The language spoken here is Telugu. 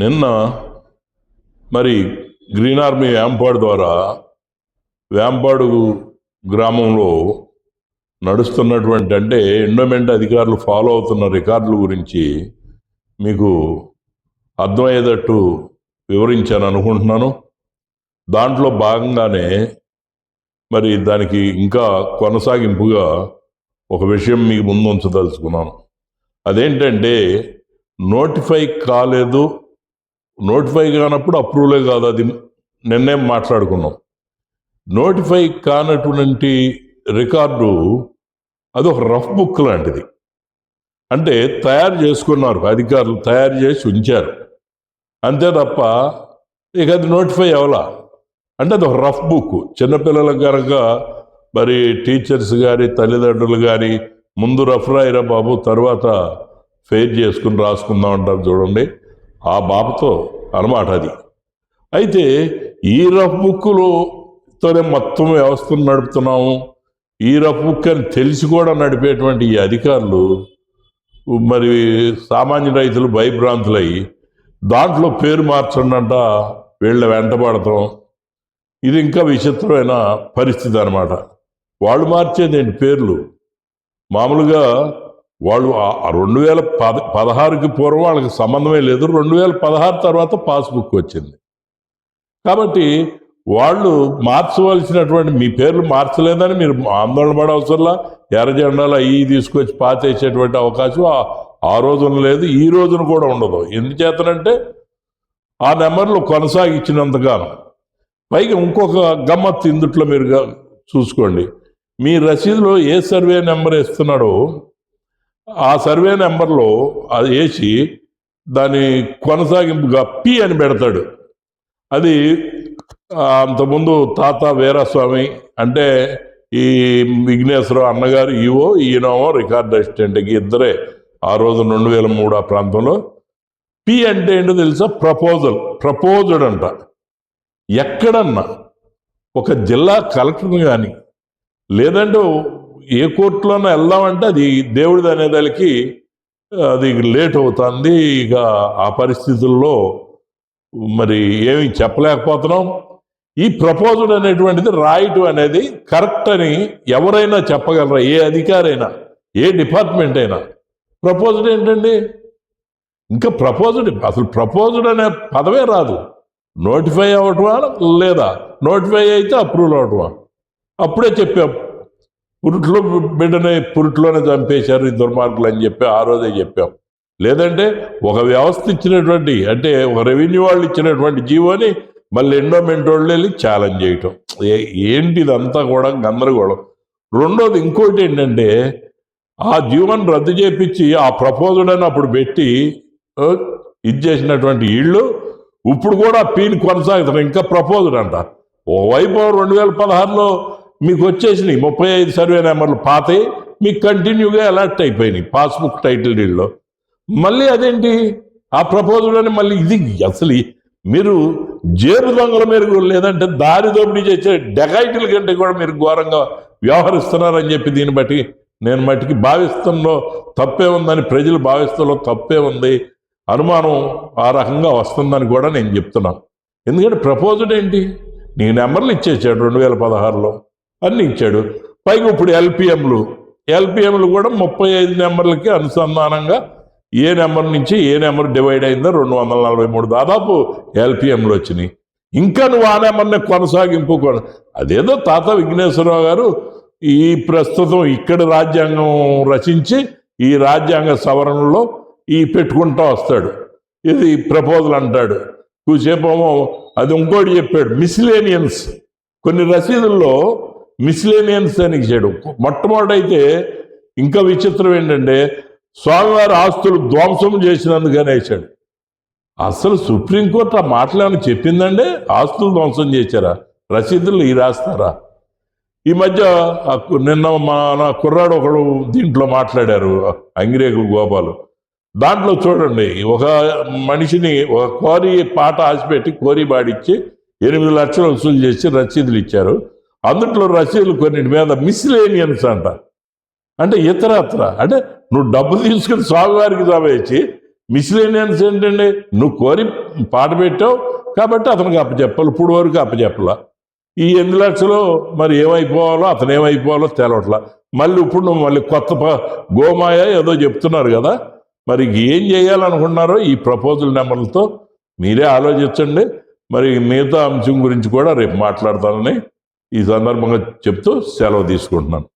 నిన్న మరి గ్రీన్ ఆర్మీ వేంపాడు ద్వారా వేంపాడు గ్రామంలో నడుస్తున్నటువంటి అంటే ఎండోమెంట్ అధికారులు ఫాలో అవుతున్న రికార్డుల గురించి మీకు అర్థమయ్యేటట్టు వివరించాను అనుకుంటున్నాను. దాంట్లో భాగంగానే మరి దానికి ఇంకా కొనసాగింపుగా ఒక విషయం మీకు ముందు ఉంచదలుచుకున్నాను. అదేంటంటే నోటిఫై కాలేదు నోటిఫై కానప్పుడు అప్రూవలే కాదు అది నిన్నే మాట్లాడుకున్నాం. నోటిఫై కానటువంటి రికార్డు అది ఒక రఫ్ బుక్ లాంటిది. అంటే తయారు చేసుకున్నారు అధికారులు తయారు చేసి ఉంచారు. అంతే తప్ప ఇక అది నోటిఫై అవలా అంటే అది ఒక రఫ్ బుక్ చిన్నపిల్లలకు కనుక మరి టీచర్స్ కానీ తల్లిదండ్రులు కానీ ముందు రఫ్ రాయిరా బాబు తర్వాత ఫెయిర్ చేసుకుని రాసుకుందాం అంటారు చూడండి. ఆ బాబుతో అనమాట అది. అయితే ఈ రఫ్ బుక్లోతోనే మొత్తం వ్యవస్థను నడుపుతున్నాము. ఈ రఫ్ బుక్ అని తెలిసి కూడా నడిపేటువంటి ఈ అధికారులు మరి సామాన్య రైతులు భయభ్రాంతులయ్యి దాంట్లో పేరు మార్చండి అంట వీళ్ళ వెంటబడతాం ఇది ఇంకా విచిత్రమైన పరిస్థితి అనమాట వాళ్ళు మార్చేది ఏంటి పేర్లు? మామూలుగా వాళ్ళు రెండు వేల పద పదహారుకి పూర్వం వాళ్ళకి సంబంధమే లేదు. రెండు వేల పదహారు తర్వాత పాస్బుక్ వచ్చింది. కాబట్టి వాళ్ళు మార్చవలసినటువంటి మీ పేర్లు మార్చలేదని మీరు ఆందోళన పడవసరంలా ఎర్ర జెండాలు అవి తీసుకొచ్చి పాతేసేటువంటి అవకాశం ఆ- రోజున లేదు. ఈ రోజున కూడా ఉండదు. ఎందుచేతనంటే ఆ నెంబర్లు కొనసాగించినంతగాను. పైగా ఇంకొక గమ్మత్తు ఇందుట్లో మీరు చూసుకోండి. మీ రసీదులో ఏ సర్వే నెంబర్ ఇస్తున్నాడో ఆ సర్వే నెంబర్లో అది వేసి దాని కొనసాగింపుగా పి అని పెడతాడు. అది అంతకుముందు తాత వీరస్వామి అంటే ఈ విఘ్నేశ్వరరావు అన్నగారు ఈవో ఈయనేమో రికార్డ్ అసిస్టెంట్కి ఇద్దరే ఆ రోజు రెండు వేల మూడు ఆ ప్రాంతంలో. పి అంటే ఏంటో తెలుసా? ప్రపోజల్ ప్రపోజడ్ అంట. ఎక్కడన్నా ఒక జిల్లా కలెక్టర్ని కానీ లేదంటే ఏ కోర్టులోనే వెళ్దామంటే అది దేవుడిది అనేదానికి అది లేట్ అవుతుంది. ఇక ఆ పరిస్థితుల్లో మరి ఏమి చెప్పలేకపోతున్నాం. ఈ ప్రపోజల్ అనేటువంటిది రాయటం అనేది కరెక్ట్ అని ఎవరైనా చెప్పగలరా? ఏ అధికారైనా ఏ డిపార్ట్మెంట్ అయినా. ప్రపోజల్ ఏంటండి? ఇంకా ప్రపోజల్ అసలు ప్రపోజల్ అనే పదవే రాదు. నోటిఫై అవ్వటమా లేదా? నోటిఫై అయితే అప్రూవల్ అవటమా అప్పుడే చెప్పాం. పురుట్లో బిడ్డని పురుట్లోనే చంపేశారు ఈ దుర్మార్గులు అని చెప్పి ఆ రోజే చెప్పాం. లేదంటే ఒక వ్యవస్థ ఇచ్చినటువంటి అంటే ఒక రెవెన్యూ వాళ్ళు ఇచ్చినటువంటి జీవోని మళ్ళీ ఎండోమెంట్ వాళ్ళు వెళ్ళి ఛాలెంజ్ చేయటం. ఏ- ఏంటి ఇదంతా కూడా గందరగోళం. రెండోది ఇంకోటి ఏంటంటే ఆ జీవోని రద్దు చేపించి ఆ ప్రపోజల్ అని అప్పుడు పెట్టి ఇది చేసినటువంటి ఇళ్ళు ఇప్పుడు కూడా పీని కొనసాగుతారు ఇంకా ప్రపోజల్ అంట ఓవైపు రెండు వేల పదహారులో మీకు వచ్చేసినాయి. ముప్పై ఐదు సర్వే నెంబర్లు పాతాయి. మీకు కంటిన్యూగా అలర్ట్ అయిపోయినాయి. పాస్బుక్ టైటిల్ డీడ్లో మళ్ళీ అదేంటి? ఆ ప్రపోజల్ అని మళ్ళీ ఇది అసలు మీరు జేరు దొంగల మీరు లేదంటే దారి దోపిడీ చేసే డెకైటిల కంటే కూడా మీరు ఘోరంగా వ్యవహరిస్తున్నారని చెప్పి దీన్ని బట్టి నేను మట్టికి భావిస్తంలో తప్పే ఉందని ప్రజలు భావిస్తంలో తప్పే ఉంది. అనుమానం ఆ రకంగా వస్తుందని కూడా నేను చెప్తున్నాను. ఎందుకంటే ప్రపోజల్ ఏంటి? నీ నెంబర్లు ఇచ్చేసాడు రెండు వేల పదహారులో. అన్ని ఇచ్చాడు పైగా ఇప్పుడు ఎల్పిఎంలు ఎల్పిఎంలు కూడా ముప్పై ఐదు నెంబర్లకి అనుసంధానంగా ఏ నెంబర్ నుంచి ఏ నెంబర్ డివైడ్ అయిందో రెండు వందల నలభై మూడు దాదాపు ఎల్పిఎంలు వచ్చినాయి. ఇంకా నువ్వు ఆ నెంబర్ని కొనసాగింపు కొన- అదేదో తాత విఘ్నేశ్వరరావు గారు ఈ ప్రస్తుతం ఇక్కడ రాజ్యాంగం రచించి ఈ రాజ్యాంగ సవరణలో ఈ పెట్టుకుంటా వస్తాడు. ఇది ప్రపోజల్ అంటాడు. కూసేపేమో అది ఇంకోటి చెప్పాడు. మిస్లేనియన్స్ కొన్ని రసీదుల్లో మిస్లేనియన్స్ అని ఇచ్చాడు మొట్టమొదటైతే ఇంకా విచిత్రం ఏంటంటే స్వామివారి ఆస్తులు ధ్వంసం చేసినందుకనే వేశాడు. అసలు సుప్రీంకోర్టు ఆ మాటలేమని చెప్పిందండి? ఆస్తులు ధ్వంసం చేశారా? రసీదులు ఈ రాస్తారా? ఈ మధ్య నిన్న మన కుర్రాడు ఒకడు దీంట్లో మాట్లాడారు అంగిరేకులు గోపాలు. దాంట్లో చూడండి ఒక మనిషిని ఒక కోరి పాట ఆశపెట్టి కోరి బాడిచ్చి ఎనిమిది లక్షలు వసూలు చేసి రసీదులు ఇచ్చారు. అందుట్లో రసీదులు కొన్నిటి మీద మిస్లేనియన్స్ అంట. అంటే ఇతరత్ర. అంటే నువ్వు డబ్బు తీసుకుని స్వామివారికి సమయించి మిస్లేనియన్స్ ఏంటండి? నువ్వు కోరి పాట పెట్టావు కాబట్టి అతనికి అప్పచెప్పాలి. ఇప్పుడు వరకు అప్పచెప్పలా. ఈ ఎనిమిది లక్షలు మరి ఏమైపోవాలో అతను ఏమైపోవాలో తెలవట్లా. మళ్ళీ ఇప్పుడు నువ్వు మళ్ళీ కొత్త గోమాయ ఏదో చెప్తున్నారు కదా. మరి ఏం చేయాలనుకున్నారో ఈ ప్రపోజల్ నెంబర్లతో మీరే ఆలోచించండి. మరి మిగతా అంశం గురించి కూడా రేపు మాట్లాడతానని ఈ సందర్భంగా చెప్తూ సెలవు తీసుకుంటున్నాను.